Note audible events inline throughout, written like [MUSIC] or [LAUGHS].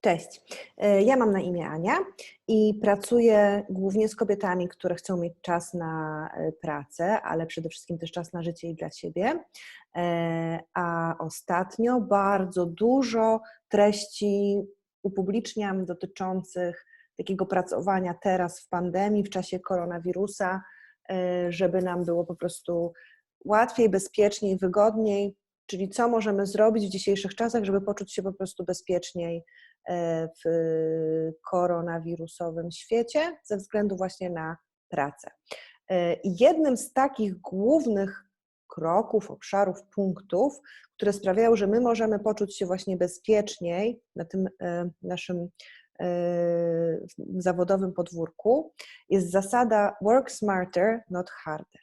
Cześć, e, ja mam na imię Ania i pracuję głównie z kobietami, które chcą mieć czas na e, pracę, ale przede wszystkim też czas na życie i dla siebie. E, a ostatnio bardzo dużo treści upubliczniam dotyczących takiego pracowania teraz w pandemii, w czasie koronawirusa, żeby nam było po prostu łatwiej, bezpieczniej, wygodniej, czyli co możemy zrobić w dzisiejszych czasach, żeby poczuć się po prostu bezpieczniej E, w koronawirusowym świecie ze względu właśnie na pracę. E, jednym z takich głównych kroków, obszarów, punktów, które sprawiają, że my możemy poczuć się właśnie bezpieczniej na tym e, naszym zawodowym podwórku, jest zasada work smarter, not harder.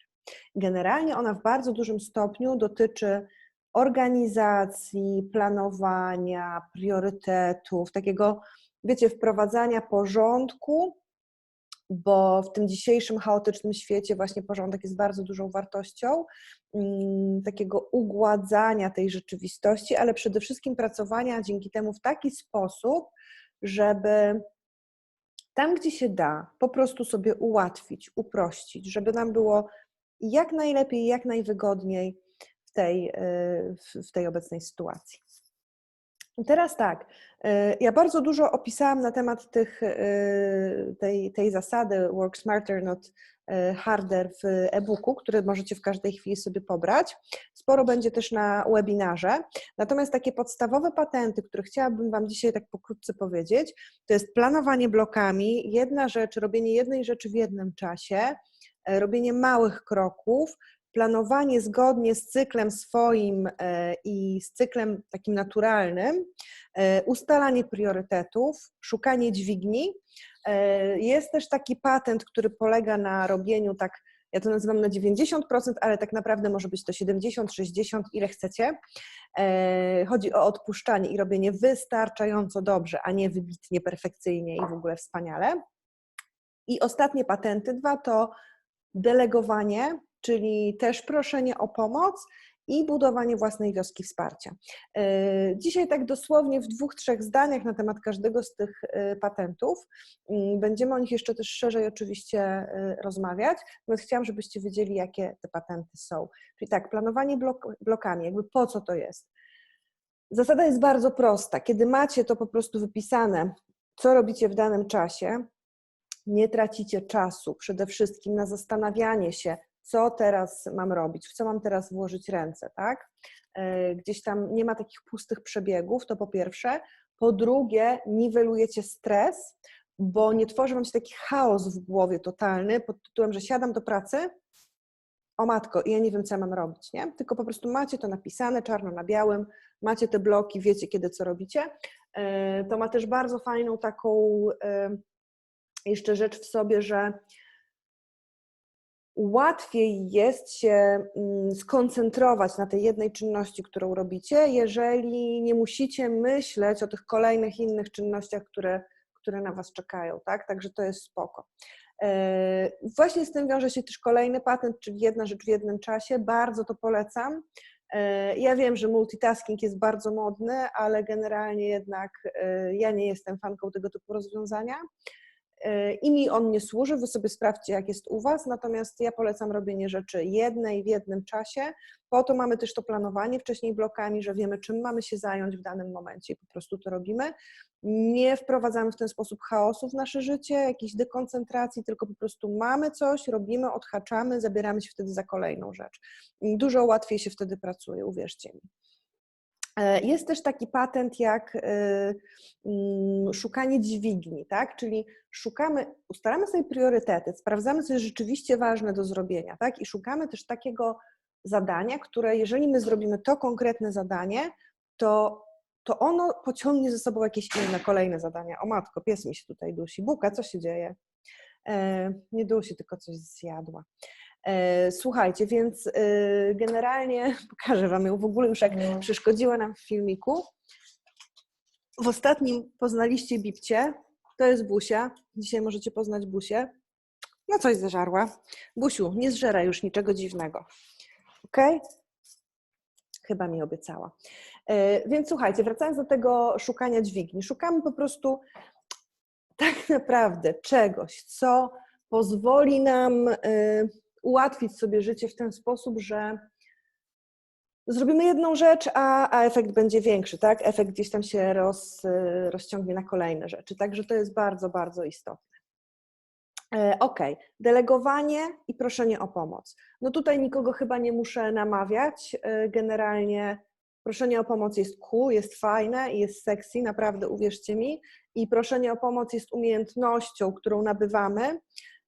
Generalnie ona w bardzo dużym stopniu dotyczy organizacji, planowania, priorytetów, takiego, wiecie, wprowadzania porządku, bo w tym dzisiejszym chaotycznym świecie właśnie porządek jest bardzo dużą wartością, mm, takiego ugładzania tej rzeczywistości, ale przede wszystkim pracowania dzięki temu w taki sposób, żeby tam, gdzie się da, po prostu sobie ułatwić, uprościć, żeby nam było jak najlepiej, jak najwygodniej, tej, y, w tej obecnej sytuacji. Teraz tak, y, ja bardzo dużo opisałam na temat tych, y, tej, tej zasady Work Smarter, Not Harder w e-booku, który możecie w każdej chwili sobie pobrać. Sporo będzie też na webinarze. Natomiast takie podstawowe patenty, które chciałabym Wam dzisiaj tak pokrótce powiedzieć, to jest planowanie blokami, jedna rzecz, robienie jednej rzeczy w jednym czasie, robienie małych kroków, planowanie zgodnie z cyklem swoim e, i z cyklem takim naturalnym, e, ustalanie priorytetów, szukanie dźwigni. E, jest też taki patent, który polega na robieniu tak, ja to nazywam na 90%, ale tak naprawdę może być to 70, 60, ile chcecie. Chodzi o odpuszczanie i robienie wystarczająco dobrze, a nie wybitnie, perfekcyjnie i w ogóle wspaniale. I ostatnie patenty dwa to delegowanie, czyli też proszenie o pomoc i budowanie własnej wioski wsparcia. E, dzisiaj tak dosłownie w dwóch, trzech zdaniach na temat każdego z tych e, patentów. Mm, będziemy o nich jeszcze też szerzej oczywiście e, rozmawiać, więc chciałam, żebyście wiedzieli, jakie te patenty są. Czyli tak, planowanie blok, blokami, jakby po co to jest? Zasada jest bardzo prosta. Kiedy macie to po prostu wypisane, co robicie w danym czasie, nie tracicie czasu przede wszystkim na zastanawianie się, co teraz mam robić, w co mam teraz włożyć ręce, tak? E, gdzieś tam nie ma takich pustych przebiegów, to po pierwsze. Po drugie, niwelujecie stres, bo nie tworzy wam się taki chaos w głowie totalny pod tytułem, że siadam do pracy, o matko, i ja nie wiem, co mam robić, nie? Tylko po prostu macie to napisane czarno na białym, macie te bloki, wiecie, kiedy co robicie. E, to ma też bardzo fajną taką e, jeszcze rzecz w sobie, że łatwiej jest się mm, skoncentrować na tej jednej czynności, którą robicie, jeżeli nie musicie myśleć o tych kolejnych innych czynnościach, które, które na Was czekają, tak? Także to jest spoko. E, właśnie z tym wiąże się też kolejny patent, czyli jedna rzecz w jednym czasie. Bardzo to polecam. E, ja wiem, że multitasking jest bardzo modny, ale generalnie jednak e, ja nie jestem fanką tego typu rozwiązania i mi on nie służy, wy sobie sprawdźcie, jak jest u Was, natomiast ja polecam robienie rzeczy jednej w jednym czasie, po to mamy też to planowanie wcześniej blokami, że wiemy, czym mamy się zająć w danym momencie i po prostu to robimy. Nie wprowadzamy w ten sposób chaosu w nasze życie, jakiejś dekoncentracji, tylko po prostu mamy coś, robimy, odhaczamy, zabieramy się wtedy za kolejną rzecz. Dużo łatwiej się wtedy pracuje, uwierzcie mi. E, jest też taki patent jak e, mm, szukanie dźwigni, tak? Czyli szukamy, ustalamy sobie priorytety, sprawdzamy, co jest rzeczywiście ważne do zrobienia, tak? I szukamy też takiego zadania, które jeżeli my zrobimy to konkretne zadanie, to, to ono pociągnie ze sobą jakieś inne, kolejne zadania. O matko, pies mi się tutaj dusi. Buka, co się dzieje? E, nie dusi, tylko coś zjadła. E, słuchajcie, więc e, generalnie [LAUGHS] pokażę Wam ją w ogóle już jak no. przeszkodziła nam w filmiku. W ostatnim poznaliście Bibcie, to jest Busia. Dzisiaj możecie poznać Busię. No coś zażarła. Busiu, nie zżera już niczego dziwnego. Ok? Chyba mi obiecała. E, więc słuchajcie, wracając do tego szukania dźwigni, szukamy po prostu tak naprawdę czegoś, co pozwoli nam ułatwić sobie życie w ten sposób, że zrobimy jedną rzecz, a, a efekt będzie większy, tak? Efekt gdzieś tam się roz, rozciągnie na kolejne rzeczy. Także to jest bardzo, bardzo istotne. E, ok, delegowanie i proszenie o pomoc. No tutaj nikogo chyba nie muszę namawiać. E, generalnie proszenie o pomoc jest cool, jest fajne i jest sexy, naprawdę uwierzcie mi. I proszenie o pomoc jest umiejętnością, którą nabywamy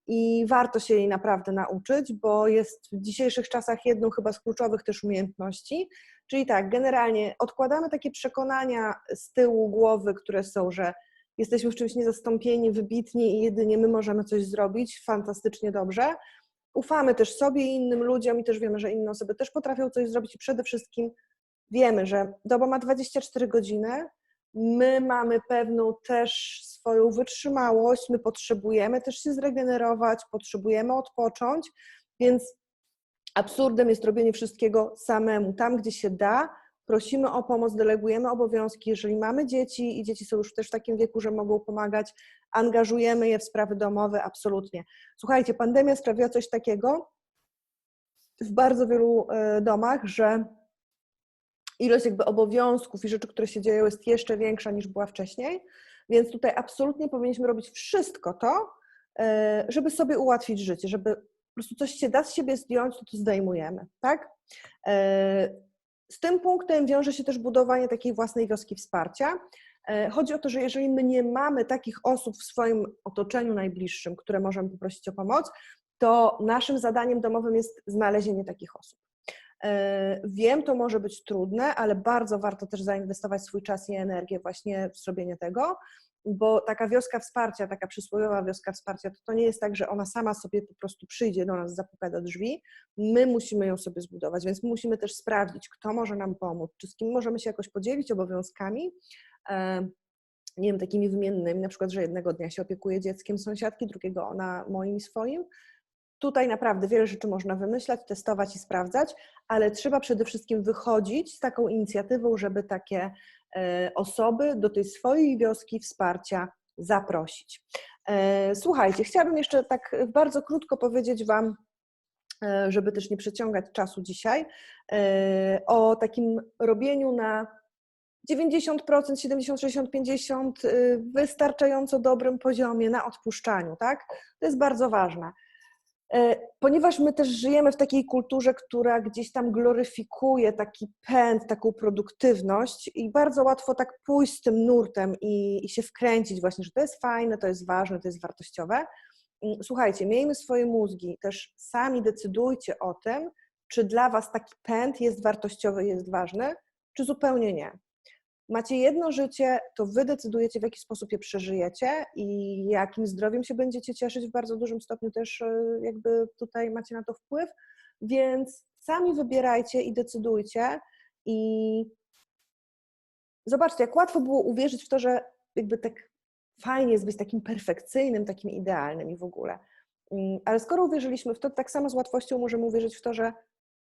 i warto się jej naprawdę nauczyć, bo jest w dzisiejszych czasach jedną chyba z kluczowych też umiejętności. Czyli tak, generalnie odkładamy takie przekonania z tyłu głowy, które są, że jesteśmy w czymś niezastąpieni, wybitni i jedynie my możemy coś zrobić fantastycznie dobrze. Ufamy też sobie i innym ludziom i też wiemy, że inne osoby też potrafią coś zrobić i przede wszystkim wiemy, że doba ma 24 godziny, my mamy pewną też swoją wytrzymałość, my potrzebujemy też się zregenerować, potrzebujemy odpocząć, więc absurdem jest robienie wszystkiego samemu. Tam, gdzie się da, prosimy o pomoc, delegujemy obowiązki. Jeżeli mamy dzieci i dzieci są już też w takim wieku, że mogą pomagać, angażujemy je w sprawy domowe, absolutnie. Słuchajcie, pandemia sprawiła coś takiego w bardzo wielu e, domach, że ilość jakby obowiązków i rzeczy, które się dzieją, jest jeszcze większa niż była wcześniej. Więc tutaj absolutnie powinniśmy robić wszystko to, e, żeby sobie ułatwić życie, żeby po prostu coś się da z siebie zdjąć, to to zdejmujemy, tak? E, z tym punktem wiąże się też budowanie takiej własnej wioski wsparcia. E, chodzi o to, że jeżeli my nie mamy takich osób w swoim otoczeniu najbliższym, które możemy poprosić o pomoc, to naszym zadaniem domowym jest znalezienie takich osób. E, wiem, to może być trudne, ale bardzo warto też zainwestować swój czas i energię właśnie w zrobienie tego, bo taka wioska wsparcia, taka przysłowiowa wioska wsparcia, to, to nie jest tak, że ona sama sobie po prostu przyjdzie do nas, zapuka do drzwi. My musimy ją sobie zbudować, więc musimy też sprawdzić, kto może nam pomóc, czy z kim możemy się jakoś podzielić obowiązkami. E, nie wiem, takimi wymiennymi, na przykład, że jednego dnia się opiekuje dzieckiem sąsiadki, drugiego ona moim i swoim, Tutaj naprawdę wiele rzeczy można wymyślać, testować i sprawdzać, ale trzeba przede wszystkim wychodzić z taką inicjatywą, żeby takie e, osoby do tej swojej wioski wsparcia zaprosić. E, słuchajcie, chciałabym jeszcze tak bardzo krótko powiedzieć Wam, e, żeby też nie przeciągać czasu dzisiaj, o takim robieniu na 90%, 70, 60, 50 wystarczająco dobrym poziomie na odpuszczaniu, tak? To jest bardzo ważne. E, ponieważ my też żyjemy w takiej kulturze, która gdzieś tam gloryfikuje taki pęd, taką produktywność i bardzo łatwo tak pójść z tym nurtem i, i się wkręcić właśnie, że to jest fajne, to jest ważne, to jest wartościowe. Mm, słuchajcie, miejmy swoje mózgi, też sami decydujcie o tym, czy dla Was taki pęd jest wartościowy, jest ważny, czy zupełnie nie macie jedno życie, to wy decydujecie, w jaki sposób je przeżyjecie i jakim zdrowiem się będziecie cieszyć w bardzo dużym stopniu też e, jakby tutaj macie na to wpływ, więc sami wybierajcie i decydujcie i zobaczcie, jak łatwo było uwierzyć w to, że jakby tak fajnie jest być takim perfekcyjnym, takim idealnym i w ogóle. Mm, ale skoro uwierzyliśmy w to, tak samo z łatwością możemy uwierzyć w to, że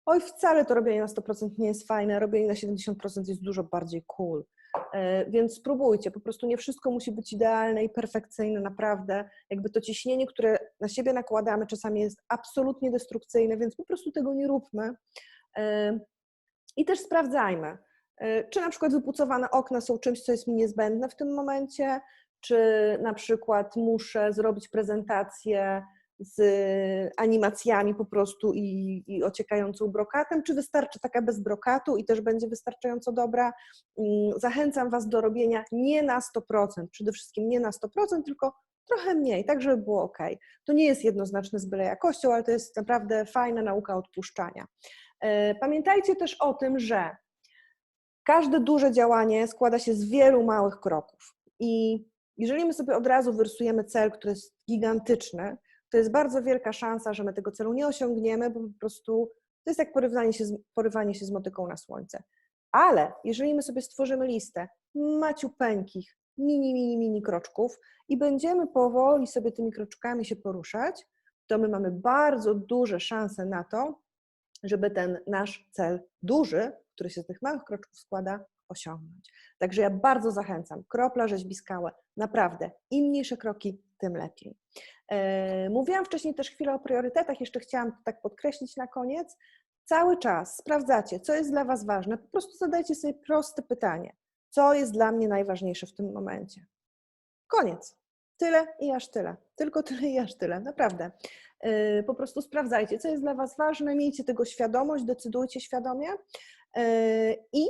oj, wcale to robienie na 100% nie jest fajne, robienie na 70% jest dużo bardziej cool. E, więc spróbujcie, po prostu nie wszystko musi być idealne i perfekcyjne, naprawdę. Jakby to ciśnienie, które na siebie nakładamy, czasami jest absolutnie destrukcyjne, więc po prostu tego nie róbmy. E, I też sprawdzajmy, e, czy na przykład wypucowane okna są czymś, co jest mi niezbędne w tym momencie, czy na przykład muszę zrobić prezentację z animacjami po prostu i, i ociekającą brokatem, czy wystarczy taka bez brokatu i też będzie wystarczająco dobra. Mm, zachęcam Was do robienia nie na 100%, przede wszystkim nie na 100%, tylko trochę mniej, tak żeby było ok. To nie jest jednoznaczne z byle jakością, ale to jest naprawdę fajna nauka odpuszczania. E, pamiętajcie też o tym, że każde duże działanie składa się z wielu małych kroków i jeżeli my sobie od razu wyrysujemy cel, który jest gigantyczny, to jest bardzo wielka szansa, że my tego celu nie osiągniemy, bo po prostu to jest jak porywanie się z, porywanie się z motyką na słońce. Ale jeżeli my sobie stworzymy listę maciupeńkich, mini, mini, mini kroczków i będziemy powoli sobie tymi kroczkami się poruszać, to my mamy bardzo duże szanse na to, żeby ten nasz cel duży, który się z tych małych kroczków składa, osiągnąć. Także ja bardzo zachęcam. Kropla rzeźbi skałę. Naprawdę, im mniejsze kroki, tym lepiej. E, mówiłam wcześniej też chwilę o priorytetach, jeszcze chciałam tak podkreślić na koniec. Cały czas sprawdzacie, co jest dla Was ważne. Po prostu zadajcie sobie proste pytanie: co jest dla mnie najważniejsze w tym momencie? Koniec. Tyle i aż tyle. Tylko tyle i aż tyle. Naprawdę. E, po prostu sprawdzajcie, co jest dla Was ważne, miejcie tego świadomość, decydujcie świadomie. E, I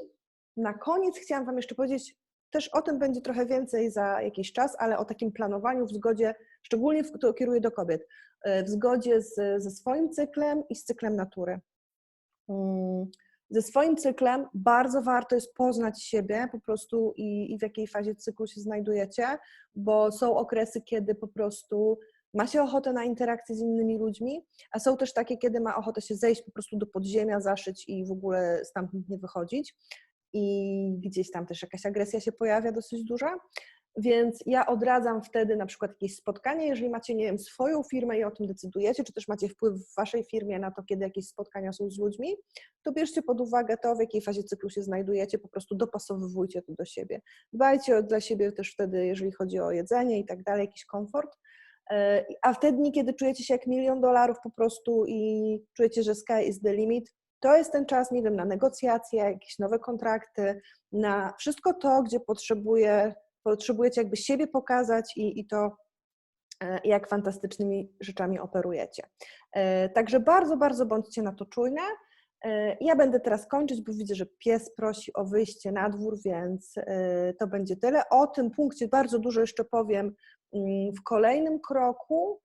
na koniec chciałam Wam jeszcze powiedzieć, też o tym będzie trochę więcej za jakiś czas, ale o takim planowaniu w zgodzie, szczególnie w, to kieruję do kobiet, w zgodzie z, ze swoim cyklem i z cyklem natury. Mm, ze swoim cyklem bardzo warto jest poznać siebie po prostu i, i w jakiej fazie cyklu się znajdujecie, bo są okresy, kiedy po prostu ma się ochotę na interakcję z innymi ludźmi, a są też takie, kiedy ma ochotę się zejść po prostu do podziemia, zaszyć i w ogóle stamtąd nie wychodzić. I gdzieś tam też jakaś agresja się pojawia dosyć duża. Więc ja odradzam wtedy na przykład jakieś spotkanie, jeżeli macie, nie wiem, swoją firmę i o tym decydujecie, czy też macie wpływ w waszej firmie na to, kiedy jakieś spotkania są z ludźmi, to bierzcie pod uwagę to, w jakiej fazie cyklu się znajdujecie, po prostu dopasowujcie to do siebie. Dbajcie dla siebie też wtedy, jeżeli chodzi o jedzenie i tak dalej, jakiś komfort. E, a wtedy, kiedy czujecie się jak milion dolarów po prostu i czujecie, że sky is the limit, to jest ten czas, nie wiem, na negocjacje, jakieś nowe kontrakty, na wszystko to, gdzie potrzebuje potrzebujecie jakby siebie pokazać i, i to, e, jak fantastycznymi rzeczami operujecie. E, także bardzo, bardzo bądźcie na to czujne. E, ja będę teraz kończyć, bo widzę, że pies prosi o wyjście na dwór, więc to będzie tyle. O tym punkcie bardzo dużo jeszcze powiem mm, w kolejnym kroku.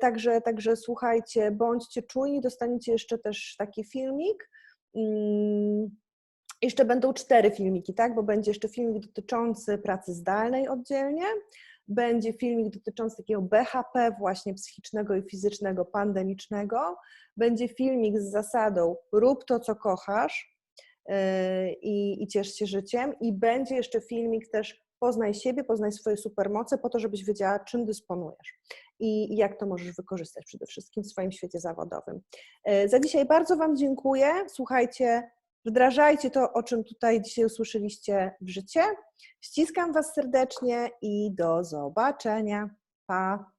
Także, także słuchajcie, bądźcie czujni, dostaniecie jeszcze też taki filmik. Mm, jeszcze będą cztery filmiki, tak? Bo będzie jeszcze filmik dotyczący pracy zdalnej oddzielnie, będzie filmik dotyczący takiego BHP, właśnie psychicznego i fizycznego, pandemicznego, będzie filmik z zasadą rób to, co kochasz yy, i, i ciesz się życiem, i będzie jeszcze filmik też poznaj siebie, poznaj swoje supermoce, po to, żebyś wiedziała, czym dysponujesz i jak to możesz wykorzystać przede wszystkim w swoim świecie zawodowym. Yy, za dzisiaj bardzo Wam dziękuję. Słuchajcie, Wdrażajcie to, o czym tutaj dzisiaj usłyszeliście w życie. Ściskam Was serdecznie i do zobaczenia. Pa!